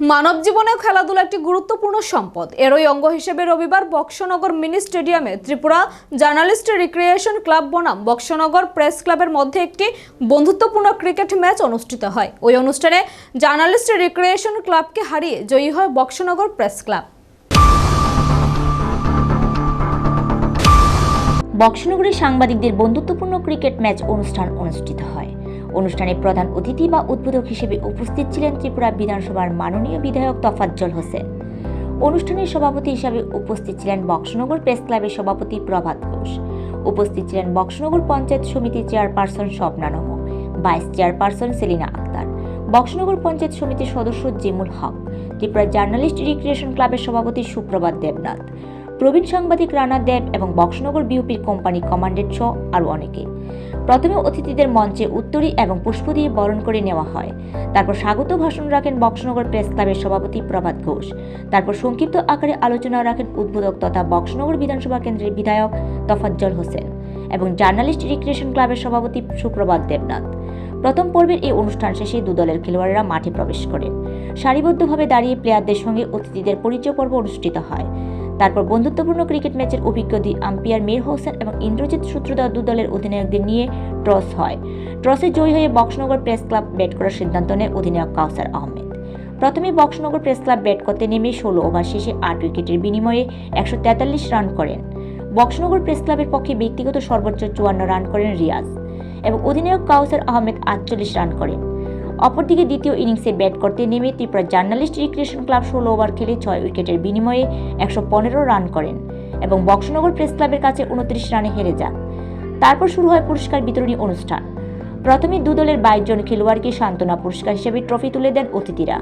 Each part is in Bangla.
মানব জীবনে খেলাধুলা একটি গুরুত্বপূর্ণ সম্পদ। এরই অঙ্গ হিসেবে রবিবার বক্সনগর মিনি স্টেডিয়ামে ত্রিপুরা জার্নালিস্ট রিক্রিয়েশন ক্লাব বনাম বক্সনগর প্রেস ক্লাবের মধ্যে একটি বন্ধুত্বপূর্ণ ক্রিকেট ম্যাচ অনুষ্ঠিত হয়। ওই অনুষ্ঠানে জার্নালিস্ট রিক্রিয়েশন ক্লাবকে হারিয়ে জয়ী হয় বক্সনগর প্রেস ক্লাব। বক্সনগরে সাংবাদিকদের বন্ধুত্বপূর্ণ ক্রিকেট ম্যাচ অনুষ্ঠান অনুষ্ঠিত হয়। অনুষ্ঠানে প্রধান অতিথি বা উদ্বোধক হিসেবে উপস্থিত ছিলেন ত্রিপুরা বিধানসভার মাননীয় বিধায়ক তফাজ্জল হোসেন। অনুষ্ঠানের সভাপতি হিসাবে উপস্থিত ছিলেন বক্সনগর প্রেস ক্লাবের সভাপতি প্রভাত ঘোষ। উপস্থিত ছিলেন বক্সনগর পঞ্চায়েত সমিতির chairperson Swapna Nam vice chairperson Selina Akhtar, Boxanagar panchayat সমিতির সদস্য জিমুল হক, ত্রিপুরা জার্নালিস্ট রিক্রিয়েশন ক্লাবের সভাপতি সুপ্রভাত দেবনাথ, প্রবীণ সাংবাদিক রানা দেব এবং বক্সনগর বিউপির কোম্পানি কমান্ডেন্ট সহ আরও অনেকে। প্রথমে অতিথিদের মঞ্চে উত্তরী এবং পুষ্প দিয়ে বরণ করে নেওয়া হয়। তারপর স্বাগত ভাষণ রাখেন বক্সনগর প্রেস ক্লাবের সভাপতি প্রভাত ঘোষ। তারপর সংক্ষিপ্ত আকারে আলোচনা রাখেন উদ্বোধক তথা বক্সনগর বিধানসভা কেন্দ্রের বিধায়ক তফাজ্জল হোসেন এবং জার্নালিস্ট রিক্রিয়েশন ক্লাবের সভাপতি সুপ্রভাত দেবনাথ। প্রথম পর্বের এই অনুষ্ঠান শেষে দুদলের খেলোয়াড়রা মাঠে প্রবেশ করেন। সারিবদ্ধভাবে দাঁড়িয়ে প্লেয়ারদের সঙ্গে অতিথিদের পরিচয় পর্ব অনুষ্ঠিত হয়। তারপর বন্ধুত্বপূর্ণ ক্রিকেট ম্যাচের অভিজ্ঞ আম্পায়ার মীর হোসেন এবং ইন্দ্রজিৎ সূত্রধর দু দলের অধিনায়কদের নিয়ে টস হয়। টসে জয়ী হয়ে বক্সনগর প্রেস ক্লাব ব্যাট করার সিদ্ধান্ত নেয় অধিনায়ক কাউসার আহমেদ। প্রথমে বক্সনগর প্রেস ক্লাব ব্যাট করতে নেমে ষোলো ওভার শেষে আট উইকেটের বিনিময়ে একশো তেতাল্লিশ রান করেন। বক্সনগর প্রেস ক্লাবের পক্ষে ব্যক্তিগত সর্বোচ্চ চুয়ান্ন রান করেন রিয়াজ এবং অধিনায়ক কাউসার আহমেদ আটচল্লিশ রান করেন। অপরদিকে দ্বিতীয় ইনিংসে ব্যাট করতে নেমে ত্রিপুরা জার্নালিস্ট রিক্রিয়েশন ক্লাব ষোলো ওভার খেলে ছয় উইকেটের বিনিময়ে একশো পনেরো রান করেন এবং বক্সনগর প্রেস ক্লাবের কাছে উনত্রিশ রানে হেরে যান। তারপর শুরু হয় পুরস্কার বিতরণী অনুষ্ঠান। প্রথমে দলের বাইশ জন খেলোয়াড়কে সান্ত্বনা পুরস্কার হিসেবে ট্রফি তুলে দেন অতিথিরা।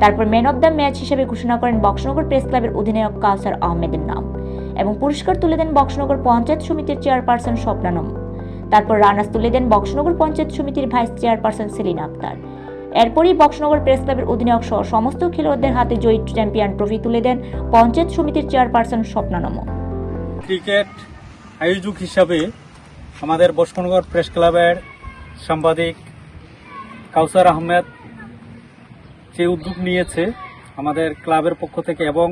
তারপর ম্যান অব দ্য ম্যাচ হিসেবে ঘোষণা করেন বক্সনগর প্রেস ক্লাবের অধিনায়ক কাউসার আহমেদের নাম এবং পুরস্কার তুলে দেন বক্সনগর পঞ্চায়েত সমিতির চেয়ারপারসন স্বপ্নানম তারপর রানার্স তুলে দেন বক্সনগর পঞ্চায়েত সমিতির ভাইস চেয়ারপারসন সেলিনা আক্তার। এরপরই বক্সনগর প্রেস ক্লাবের অধিনায়ক সহ সমস্ত খেলোয়াড়দের হাতে জয়ী চ্যাম্পিয়ন ট্রফি তুলে দেন পঞ্চায়েত সমিতির চেয়ারপারসন স্বপ্নানম ক্রিকেট আয়োজক হিসাবে আমাদের বসপনগর প্রেস ক্লাবের সাংবাদিক কাউসার আহমেদ যে উদ্যোগ নিয়েছে আমাদের ক্লাবের পক্ষ থেকে এবং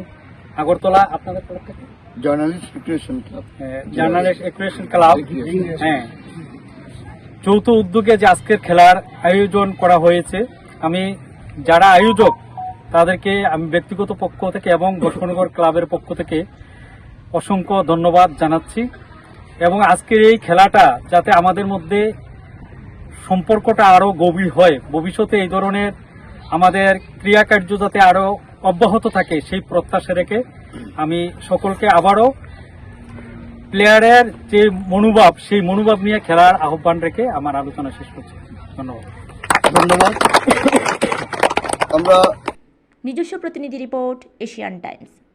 আগরতলা আপনাদের তরফ থেকে? Journalist club journalist recreation club হ্যাঁ যৌথ উদ্যোগে যে আজকের খেলার আয়োজন করা হয়েছে, আমি যারা আয়োজক, তাদেরকে আমি ব্যক্তিগত পক্ষ থেকে এবং বসপনগর ক্লাবের পক্ষ থেকে অসংখ্য ধন্যবাদ জানাচ্ছি। এবং আজকের এই খেলাটা যাতে আমাদের মধ্যে সম্পর্কটা আরও গভীর হয়, ভবিষ্যতে এই ধরনের আমাদের ক্রিয়াকার্য যাতে আরও অব্যাহত থাকে, সেই প্রত্যাশা রেখে আমি সকলকে আবারও প্লেয়ারের যে মনোভাব সেই মনোভাব নিয়ে খেলার আহ্বান রেখে আমার আলোচনা শেষ করছি। ধন্যবাদ। ধন্যবাদ। আমরা নিজস্ব প্রতিনিধি রিপোর্ট এশিয়ান টাইমস।